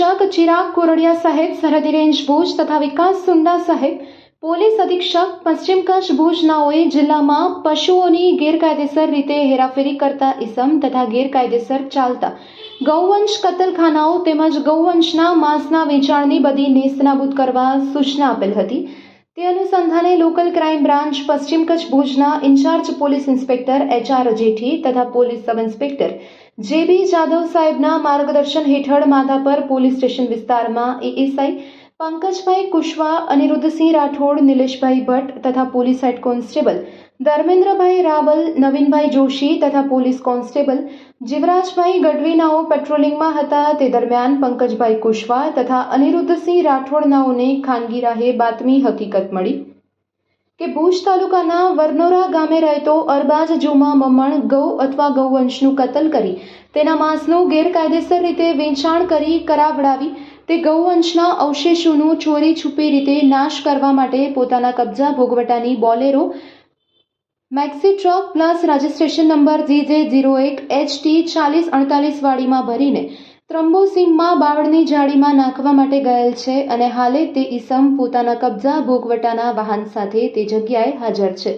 અધિક્ષક ચિરાગ કોરડિયા સાહેબ સરહદી રેન્જ ભુજ તથા વિકાસ સુંડા સાહેબ પોલીસ અધિક્ષક પશ્ચિમ કચ્છ ભુજનાઓએ જિલ્લામાં પશુઓની ગેરકાયદેસર રીતે હેરાફેરી કરતા ઇસમ તથા ગેરકાયદેસર ચાલતા ગૌવંશ કતલખાનાઓ તેમજ ગૌવંશના માંસના વેચાણની બધી નેસ્તનાબૂદ કરવા સૂચના આપેલ હતી. તે અનુસંધાને લોકલ ક્રાઇમ બ્રાન્ચ પશ્ચિમ કચ્છ ભુજના in-charge police inspector H R Jethi તથા પોલીસ સબ ઇન્સ્પેક્ટર જે બી જાદવ સાહેબના માર્ગદર્શન હેઠળ માધાપર પોલીસ સ્ટેશન વિસ્તારમાં એએસઆઈ પંકજભાઈ કુશવા, અનિરુદ્ધસિંહ રાઠોડ, નિલેશભાઈ ભટ્ટ તથા police head constable Dharmendrabhai Raval, Navinbhai Joshi તથા પોલીસ કોન્સ્ટેબલ જીવરાજભાઈ ગઢવીનાઓ પેટ્રોલિંગમાં હતા. તે દરમિયાન પંકજભાઈ કુશવા તથા અનિરુદ્ધસિંહ રાઠોડનાઓને ખાનગી રાહે બાતમી હકીકત મળી. કે ભુજ તાલુકાના વરનોરા ગામે રહેતો અરબાજ જુમા મમણ ગૌ અથવા ગૌવંશનું કતલ કરી તેના માંસનું ગેરકાયદેસર રીતે વેચાણ કરી કરાવડાવી તે ગૌવંશના અવશેષોનું ચોરી છુપી રીતે નાશ કરવા માટે પોતાના કબજા ભોગવટાની Bolero maxi truck plus registration number G J zero એક એચ ટી ચાલીસ અડતાલીસ વાડીમાં ભરીને ત્રંબોસીમમાં બાવળની જાળીમાં નાખવા માટે ગયેલ છે અને હાલે તે ઈસમ પોતાના કબજા ભોગવટાના વાહન સાથે તે જગ્યાએ હાજર છે.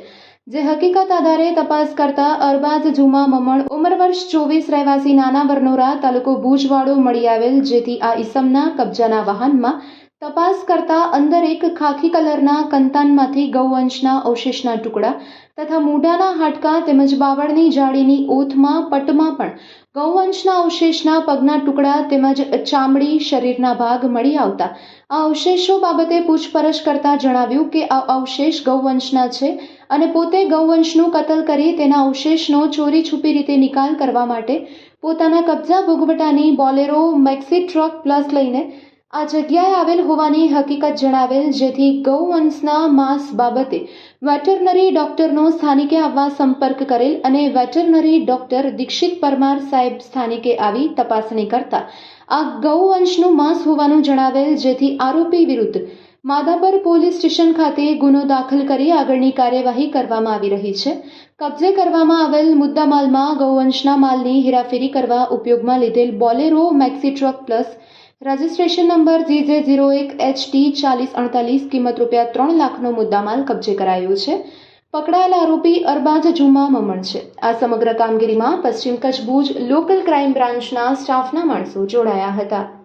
જે હકીકત આધારે તપાસ કરતા અરબાઝ જુમા મમણ ઉંમર વર્ષ ચોવીસ રહેવાસી નાના વરનોરા તાલુકો ભુજવાડો મળી આવેલ, જેથી આ ઈસમના કબજાના વાહનમાં તપાસ કરતા અંદર એક ખાખી કલરના કંતાનમાંથી ગૌવંશના અવશેષના ટુકડા તથા મૂઢાના હાડકા તેમજ બાવળની જાળીની ઓથમાં, પટમાં પણ ગૌવંશના અવશેષના પગના ટુકડા તેમજ ચામડી શરીરના ભાગ મળી આવતા. આ અવશેષો બાબતે પૂછપરછ કરતા જણાવ્યું કે આ અવશેષ ગૌવંશના છે અને પોતે ગૌવંશનું કતલ કરી તેના અવશેષનો ચોરી છુપી રીતે નિકાલ કરવા માટે પોતાના કબજા ભોગવટાની બોલેરો મેક્સી ટ્રક પ્લસ લઈને આ જગ્યાએ આવેલ હોવાની હકીકત જણાવેલ જેથી ગૌવંશના માંસ બાબતે વેટરનરી ડોક્ટરનો સ્થાનિકે આવવા સંપર્ક કરેલ અને વેટરનરી ડોક્ટર દીક્ષિત પરમાર સાહેબ સ્થાનિકે આવી તપાસણી કરતા આ ગૌવંશનું માંસ હોવાનું જણાવેલ જેથી આરોપી વિરુદ્ધ માધાપર પોલીસ સ્ટેશન ખાતે ગુનો દાખલ કરી આગળની કાર્યવાહી કરવામાં આવી રહી છે. કબજે કરવામાં આવેલ મુદ્દામાલમાં ગૌવંશના માલની હેરાફેરી કરવા ઉપયોગમાં લીધેલ Bolero, maxi truck plus registration number G J zero એક એચ ટી ચાલીસ અડતાલીસ કિંમત રૂપિયા ત્રણ લાખનો મુદ્દામાલ કબજે કરાયો છે. પકડાયેલા આરોપી અરબાજ જુમા મમણ છે. આ સમગ્ર કામગીરીમાં પશ્ચિમ કચ્છ ભુજ લોકલ ક્રાઇમ બ્રાન્ચના સ્ટાફના માણસો જોડાયા હતા.